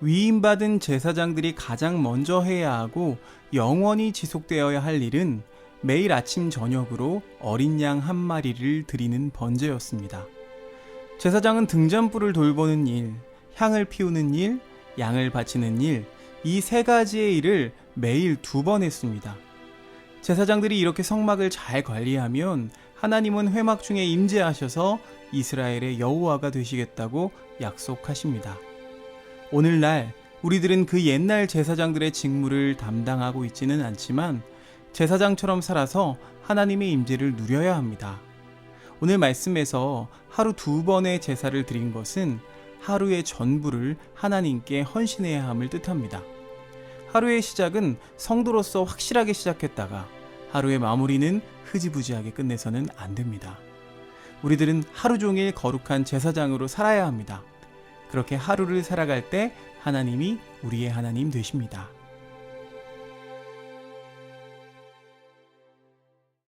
위임받은 제사장들이 가장 먼저 해야 하고 영원히 지속되어야 할 일은 매일 아침 저녁으로 어린 양 한 마리를 드리는 번제였습니다. 제사장은 등잔불을 돌보는 일, 향을 피우는 일, 양을 바치는 일, 이 세 가지의 일을 매일 두 번 했습니다. 제사장들이 이렇게 성막을 잘 관리하면 하나님은 회막 중에 임재하셔서 이스라엘의 여호와가 되시겠다고 약속하십니다. 오늘날 우리들은 그 옛날 제사장들의 직무를 담당하고 있지는 않지만 제사장처럼 살아서 하나님의 임재를 누려야 합니다. 오늘 말씀에서 하루 두 번의 제사를 드린 것은 하루의 전부를 하나님께 헌신해야 함을 뜻합니다. 하루의 시작은 성도로서 확실하게 시작했다가 하루의 마무리는 흐지부지하게 끝내서는 안 됩니다. 우리들은 하루 종일 거룩한 제사장으로 살아야 합니다. 그렇게 하루를 살아갈 때 하나님이 우리의 하나님 되십니다.